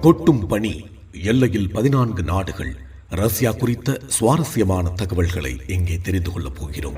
கொட்டும் பணி எல்லையில் பதினான்கு நாடுகள் ரஷ்யா குறித்த சுவாரஸ்யமான தகவல்களை இங்கே தெரிந்து கொள்ளப் போகிறோம்.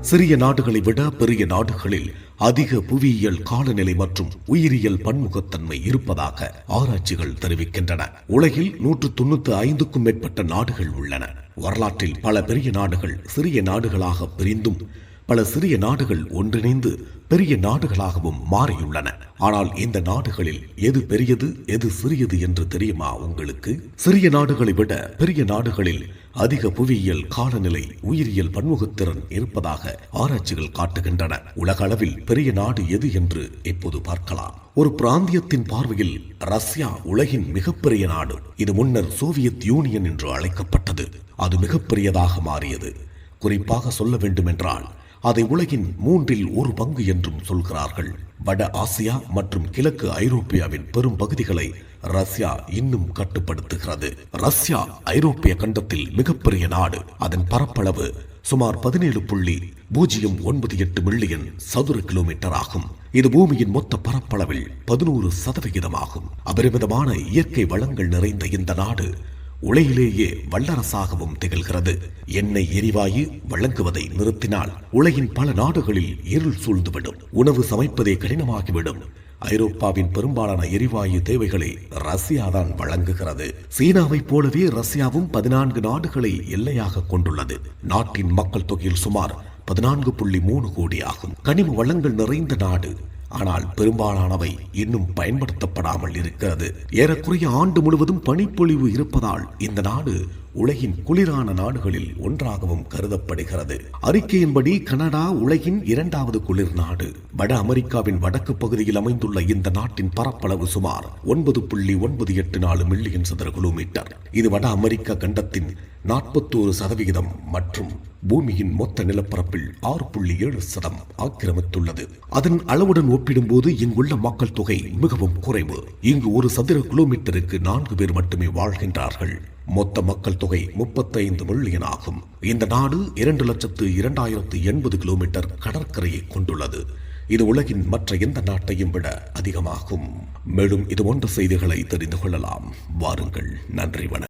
சிறிய நாடுகளை விட பெரிய நாடுகளில் அதிக புவியியல் காலநிலை மற்றும் உயிரியல் பன்முகத்தன்மை இருப்பதாக ஆராய்ச்சிகள் தெரிவிக்கின்றன. உலகில் நூற்று தொண்ணூத்தி ஐந்துக்கும் மேற்பட்ட நாடுகள் உள்ளன. வரலாற்றில் பல பெரிய நாடுகள் சிறிய நாடுகளாக பிரிந்தும் பல சிறிய நாடுகள் ஒன்றிணைந்து பெரிய நாடுகளாகவும் மாறியுள்ளன. ஆனால் இந்த நாடுகளில் எது பெரியது எது சிறியது என்று தெரியுமா உங்களுக்கு? சிறிய நாடுகளை விட பெரிய நாடுகளில் அதிக புவியியல் காலநிலை உயிரியல் பன்முகத்திறன் இருப்பதாக ஆராய்ச்சிகள் காட்டுகின்றன. உலக அளவில் பெரிய நாடு எது என்று இப்போது பார்க்கலாம். ஒரு பிராந்தியத்தின் பார்வையில் ரஷ்யா உலகின் மிகப்பெரிய நாடு. இது முன்னர் சோவியத் யூனியன் என்று அழைக்கப்பட்டது. அது மிகப்பெரியதாக மாறியது. குறிப்பாக சொல்ல வேண்டுமென்றால் அதை உலகின் மூன்றில் ஒரு பங்கு என்றும் சொல்கிறார்கள். வட ஆசியா மற்றும் கிழக்கு ஐரோப்பியாவின் பெரும் பகுதிகளை ரஷ்யா இன்னும் கட்டுப்படுத்துகிறது. ரஷ்யா ஐரோப்பிய கண்டத்தில் மிகப்பெரிய நாடு. அதன் பரப்பளவு சுமார் பதினேழு புள்ளி பூஜ்ஜியம் ஒன்பது எட்டு மில்லியன் சதுர கிலோமீட்டர் ஆகும். இது பூமியின் மொத்த பரப்பளவில் பதினோரு சதவிகிதமாகும். அபரிமிதமான இயற்கை வளங்கள் நிறைந்த இந்த நாடு உலகிலேயே வல்லரசாகவும் திகழ்கிறது. எண்ணெய் எரிவாயு வழங்குவதை நிறுத்தினால் உலகின் பல நாடுகளில் இருள் சூழ்ந்துவிடும். உணவு சமைப்பதே கடினமாகிவிடும். ஐரோப்பாவின் பெரும்பாலான எரிவாயு தேவைகளை ரஷ்யா தான் வழங்குகிறது. சீனாவைப் போலவே ரஷ்யாவும் பதினான்கு நாடுகளை எல்லையாக கொண்டுள்ளது. நாட்டின் மக்கள் தொகையில் சுமார் பதினான்கு புள்ளி மூணு கோடி ஆகும் கனிம வளங்கள் நிறைந்த நாடு. ஆனால் பெரும்பாலானவை இன்னும் பயன்படுத்தப்படாமல் இருக்கிறது. ஏறக்குறைய ஆண்டு முழுவதும் பனிப்பொழிவு இருப்பதால் இந்த நாடு உலகின் குளிரான நாடுகளில் ஒன்றாகவும் கருதப்படுகிறது. அறிக்கையின்படி கனடா உலகின் இரண்டாவது குளிர் நாடு. வட அமெரிக்காவின் வடக்கு பகுதியில் அமைந்துள்ள இந்த நாட்டின் பரப்பளவு சுமார் ஒன்பது புள்ளி ஒன்பது எட்டு நாலு மில்லியன் சதுர கிலோமீட்டர். இது வட அமெரிக்க கண்டத்தின் நாற்பத்தோரு சதவிகிதம் மற்றும் பூமியின் மொத்த நிலப்பரப்பில் ஆறு புள்ளி ஏழு சதம் ஆக்கிரமித்துள்ளது. அதன் அளவுடன் ஒப்பிடும்போது இங்குள்ள மக்கள் தொகை மிகவும் குறைவு. இங்கு ஒரு சதுர கிலோமீட்டருக்கு நான்கு பேர் மட்டுமே வாழ்கின்றார்கள். மொத்த மக்கள் தொகை முப்பத்தைந்து மில்லியன் ஆகும். இந்த நாடு இரண்டு லட்சத்து இரண்டாயிரத்து எண்பது கிலோமீட்டர் கடற்கரையை கொண்டுள்ளது. இது உலகின் மற்ற எந்த நாட்டையும் விட அதிகமாகும். மேலும் இது போன்ற செய்திகளை தெரிந்து கொள்ளலாம். வாருங்கள். நன்றி வணக்கம்.